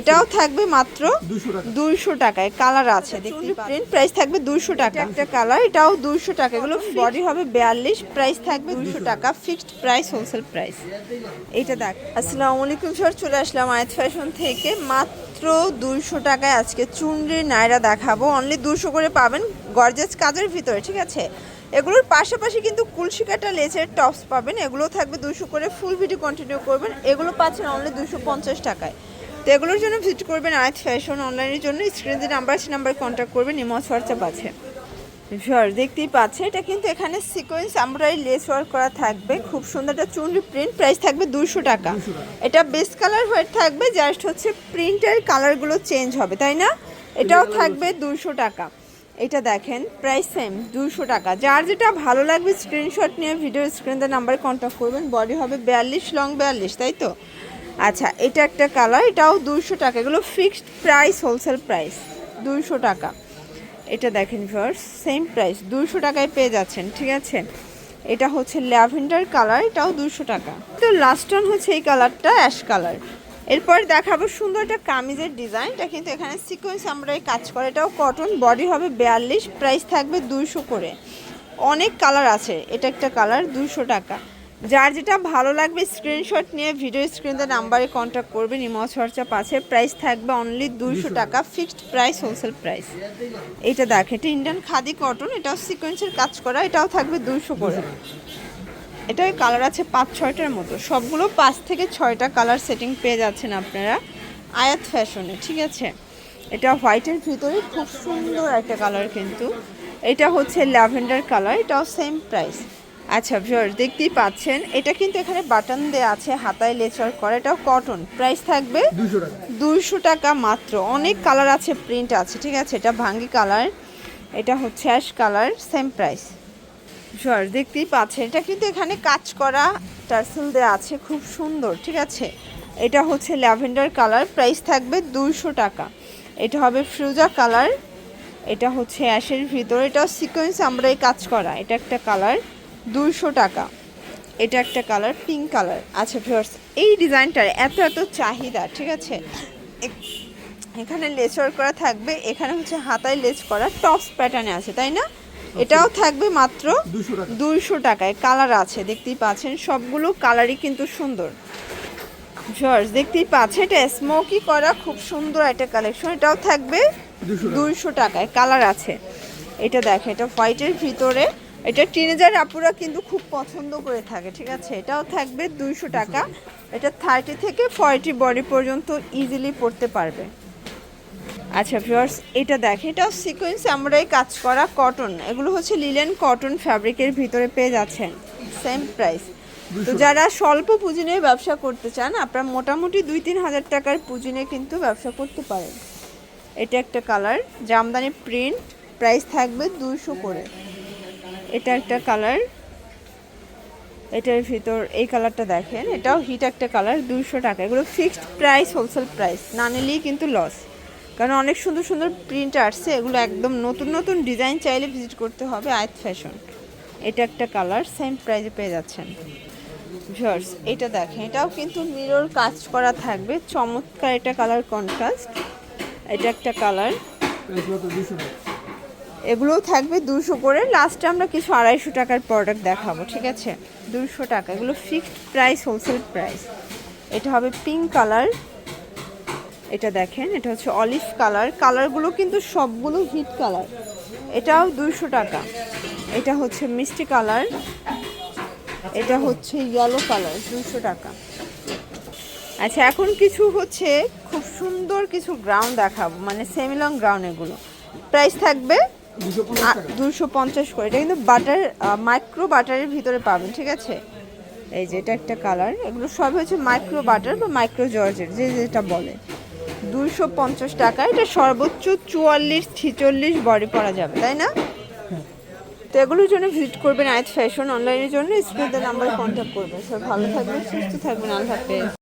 এটাও থাকবে মাত্র দুশো দুইশো টাকায় কালার আছে দেখতে প্রিন্ট প্রাইস থাকবে দুইশো টাকা। একটা কালার এটাও দুইশো টাকা। এগুলো বডি হবে বিয়াল্লিশ প্রাইস থাকবে দুইশো টাকা। ফিক্সড প্রাইস হোলসেল প্রাইস এইটা দেখ। আসসালামু আলাইকুম স্যার চলে আসলাম আয়াত ফ্যাশন থেকে। মাত্র দুইশো টাকায় আজকে চুনরির নাইরা দেখাবো। অনলি দুশো করে পাবেন গর্জেস কাজের ভিতরে ঠিক আছে? এগুলোর পাশাপাশি কিন্তু কুলসি কাটা লেচের টপস পাবেন। এগুলো থাকবে দুশো করে ফুল ভিডিও কন্টিনিউ করবেন। এগুলো পাচ্ছেন অনলি দুশো পঞ্চাশ টাকায়। তো এগুলোর জন্য ভিজিট করবেন। আয়াত ফ্যাশন অনলাইনের জন্য স্ক্রিনে যে নাম্বার আছে নাম্বারে কন্ট্যাক্ট করবেন। ইমস হোয়াটসঅ্যাপ আছে। শিওর দেখতেই পাচ্ছে। এটা কিন্তু এখানে সিকোয়েন্স এমব্রয়ডারি লেস ওয়ার্ক করা থাকবে। খুব সুন্দর একটা চুনরি প্রিন্ট প্রাইস থাকবে দুশো টাকা। এটা বেস কালার হয়ে থাকবে জাস্ট হচ্ছে প্রিন্টের কালারগুলো চেঞ্জ হবে তাই না? এটাও থাকবে দুশো টাকা। এটা দেখেন প্রাইস সেম দুশো টাকা। যার যেটা ভালো লাগবে স্ক্রিনশট নিয়ে ভিডিও স্ক্রিনের নাম্বারে কন্ট্যাক্ট করবেন। বডি হবে বিয়াল্লিশ লং বিয়াল্লিশ তাই তো? আচ্ছা এটা একটা কালার এটাও দুশো টাকা। এগুলো ফিক্সড প্রাইস হোলসেল প্রাইস দুশো টাকা। এটা দেখেন ভিউয়ার্স সেম প্রাইস দুশো টাকায় পেয়ে যাচ্ছেন, ঠিক আছে? এটা হচ্ছে ল্যাভেন্ডার কালার এটাও দুশো টাকা। তো লাস্ট ওয়ান হচ্ছে এই কালারটা অ্যাশ কালার এরপর দেখাবো সুন্দর একটা কামিজের ডিজাইন এটা কিন্তু এখানে সিকোয়েন্স আমরা কাজ করে। এটাও কটন বডি হবে বিয়াল্লিশ প্রাইস থাকবে দুইশো করে। অনেক কালার আছে, এটা একটা কালার দুশো টাকা। যার যেটা ভালো লাগবে স্ক্রিনশট নিয়ে ভিডিও স্ক্রিনের নাম্বারে কন্ট্যাক্ট করবেন ইমস হোয়াটসঅ্যাপ আছে। প্রাইস থাকবে অনলি দুইশো টাকা ফিক্সড প্রাইস হোলসেল প্রাইস এটা দেখ এটা ইন্ডিয়ান খাদি কটন এটাও সিকোয়েন্সের কাজ করা এটাও থাকবে দুইশো করে। এটাই কালার আছে পাঁচ ছয়টার মতো। সবগুলো পাঁচ থেকে ছয়টা কালার সেটিং পেয়ে যাচ্ছেন আপনারা আয়াত ফ্যাশনে ঠিক আছে? এটা হোয়াইটের ভিতরে খুব সুন্দর একটা কালার কিন্তু। এটা হচ্ছে ল্যাভেন্ডার কালার এটাও সেম প্রাইস আচ্ছা ভিউয়ার দেখতেই পাচ্ছেন এটা কিন্তু এখানে বাটন দেওয়া আছে হাতায় লেচার করা এটাও কটন প্রাইস থাকবে দুশো টাকা। দুইশো টাকা মাত্র। অনেক কালার আছে প্রিন্ট আছে ঠিক আছে? এটা ভাঙ্গি কালার এটা হচ্ছে অ্যাশ কালার সেম প্রাইস জর দেখতেই পাচ্ছেন এটা কিন্তু এখানে কাজ করা টার্সেল দেওয়া আছে খুব সুন্দর ঠিক আছে? এটা হচ্ছে ল্যাভেন্ডার কালার প্রাইস থাকবে দুইশো টাকা। এটা হবে ফ্রুজা কালার এটা হচ্ছে অ্যাশের ভিতর এটাও সিকোয়েন্স আমরা এই কাজ করা এটা একটা কালার দুইশো টাকা। এটা একটা কালার পিঙ্ক কালার আচ্ছা ভিউয়ার্স এই ডিজাইনটার এত এত চাহিদা ঠিক আছে? এখানে লেচার করা থাকবে এখানে হচ্ছে হাতায় লেচ করা টপস প্যাটার্নে আছে তাই না? এটাও থাকবে মাত্র দুশো দুইশো টাকায়। কালার আছে দেখতেই পাচ্ছেন সবগুলো কালারই কিন্তু সুন্দর। জর্জ দেখতেই পাচ্ছেন এটা স্মোকি করা খুব সুন্দর একটা কালেকশন এটাও থাকবে দুশো দুইশো টাকায়। কালার আছে। এটা দেখে এটা হোয়াইটের ভিতরে এটা টিনেজার আপুরা কিন্তু খুব পছন্দ করে থাকে ঠিক আছে? এটাও থাকবে দুইশো টাকা। এটা থার্টি থেকে ফর্টি বডি পর্যন্ত ইজিলি পড়তে পারবে। আচ্ছা ভিউয়ার্স এটা দেখে এটাও সিকোয়েন্স আমরাই কাজ করা কটন এগুলো হচ্ছে লিলেন কটন ফ্যাব্রিকের ভিতরে পেয়ে যাচ্ছেন। সেম প্রাইস তো যারা স্বল্প পুঁজি নিয়ে ব্যবসা করতে চান আপনারা মোটামুটি দুই তিন হাজার টাকার পুঁজি নিয়ে কিন্তু ব্যবসা করতে পারেন। এটা একটা কালার জামদানি প্রিন্ট প্রাইস থাকবে দুইশো করে। এটা একটা কালার। এটার ভিতর এই কালারটা দেখেন, এটাও হিট একটা কালার, দুইশো টাকা। এগুলো ফিক্সড প্রাইস, হোলসেল প্রাইস, না নিলেই কিন্তু লস কারণ অনেক সুন্দর সুন্দর প্রিন্ট আসছে, এগুলো একদম নতুন নতুন ডিজাইন চাইলে ভিজিট করতে হবে আয়ত ফ্যাশন এটা একটা কালার সেম প্রাইসে পেয়ে যাচ্ছেন। ভিউয়ার্স এটা দেখেন, এটাও কিন্তু মিরর কাজ করা থাকবে, চমৎকার এটা কালার কন্ট্রাস্ট এটা একটা কালার প্রাইস মাত্র দুশো টাকা এগুলোও থাকবে দুশো করে। লাস্টে আমরা কিছু আড়াইশো টাকার প্রোডাক্ট দেখাবো, ঠিক আছে? দুশো টাকা, এগুলো ফিক্সড প্রাইস হোলসেল প্রাইস এটা হবে পিঙ্ক কালার এটা দেখেন, এটা হচ্ছে অলিভ কালার কালারগুলো কিন্তু সবগুলো হিট কালার এটাও দুশো টাকা। এটা হচ্ছে মিষ্টি কালার এটা হচ্ছে ইয়েলো কালার দুশো টাকা। আচ্ছা এখন কিছু হচ্ছে খুব সুন্দর কিছু গ্রাউন্ড দেখাবো মানে সেমিলং গ্রাউন্ড এগুলো। প্রাইস থাকবে দুশো পঞ্চাশ করে। এটা কিন্তু বাটার মাইক্রো বাটারের ভিতরে পাবেন, ঠিক আছে? এই যে, এটা একটা কালার এগুলো সব হচ্ছে মাইক্রো বাটার বা মাইক্রো জর্জের যে যেটা বলে। দুশো পঞ্চাশ টাকা, এটা সর্বোচ্চ চুয়াল্লিশ, ছিচল্লিশ বডি পরা যাবে, তাই না? তো এগুলোর জন্য ভিজিট করবেন আয়াত ফ্যাশন অনলাইনের জন্য। স্ক্রিনের নাম্বার কন্ট্যাক্ট করবেন। সব ভালো থাকবেন, সুস্থ থাকবেন, আল্লাহ হাফেজ।